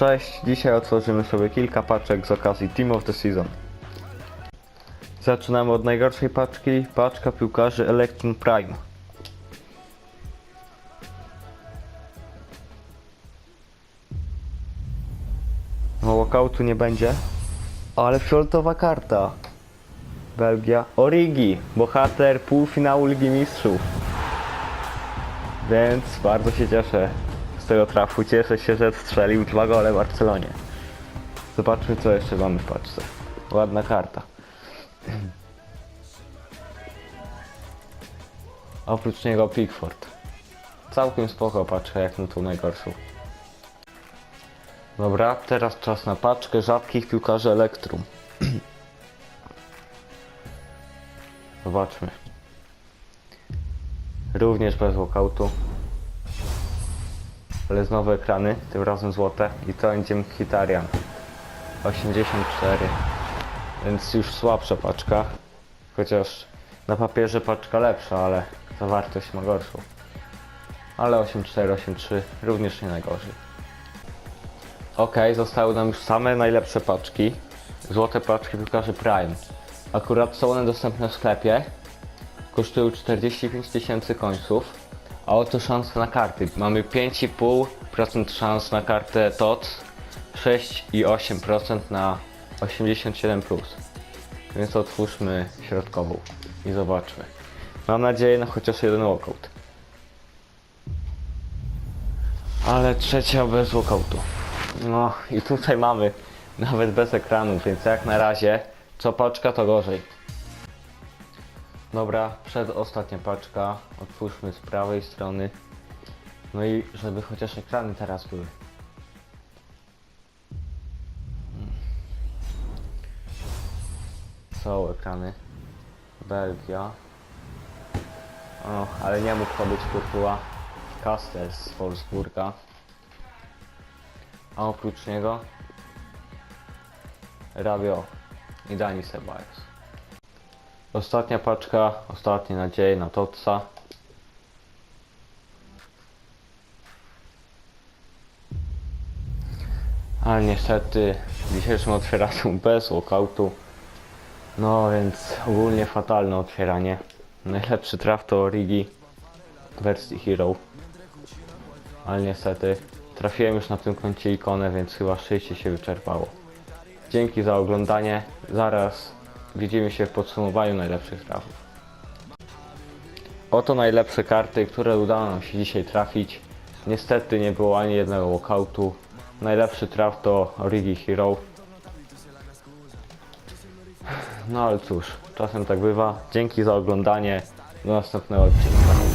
Cześć, dzisiaj otworzymy sobie kilka paczek z okazji Team of the Season. Zaczynamy od najgorszej paczki, paczka piłkarzy Electrum Prime. No walkoutu nie będzie, ale fioletowa karta. Belgia, Origi, bohater półfinału Ligi Mistrzów. Więc bardzo się cieszę tego trafu. Cieszę się, że strzelił dwa gole Barcelonie. Zobaczmy co jeszcze mamy w paczce. Ładna karta. Oprócz niego Pickford. Całkiem spoko paczka jak na tą najgorszą. Dobra, teraz czas na paczkę rzadkich piłkarzy Elektrum. Zobaczmy. Również bez walkoutu. Ale znowu ekrany, tym razem złote. I to będzie Mkhitaryan. 84. Więc już słabsza paczka. Chociaż na papierze paczka lepsza, ale zawartość ma gorszą. Ale 84, 83 również nie najgorzej. Ok, zostały nam już same najlepsze paczki. Złote paczki piłkarzy Prime. Akurat są one dostępne w sklepie. Kosztują 45 tysięcy końców. A oto szanse na karty. Mamy 5,5% szans na kartę TOT, 6,8% na 87+. Więc otwórzmy środkową i zobaczmy. Mam nadzieję na chociaż jeden walkout. Ale trzecia bez walkoutu. No i tutaj mamy nawet bez ekranu, więc jak na razie co paczka to gorzej. Dobra, przedostatnia paczka. Otwórzmy z prawej strony. No i żeby chociaż ekrany teraz były. Są ekrany. Belgia. O, ale nie mógł to być Kurtuła. Castells z Wolfsburga. A oprócz niego Rabio i Dani Ceballos. Ostatnia paczka, ostatnie nadzieje na Totsa. Ale niestety dzisiejszym otwieraniu bez walkoutu. No więc ogólnie fatalne otwieranie. Najlepszy traf to Origi wersji Hero. Ale niestety trafiłem już na tym koncie ikonę, więc chyba szczęście się wyczerpało. Dzięki za oglądanie. Zaraz widzimy się w podsumowaniu najlepszych trafów. Oto najlepsze karty, które udało nam się dzisiaj trafić. Niestety nie było ani jednego walkoutu. Najlepszy traf to Origi Hero. No ale cóż, czasem tak bywa. Dzięki za oglądanie. Do następnego odcinka.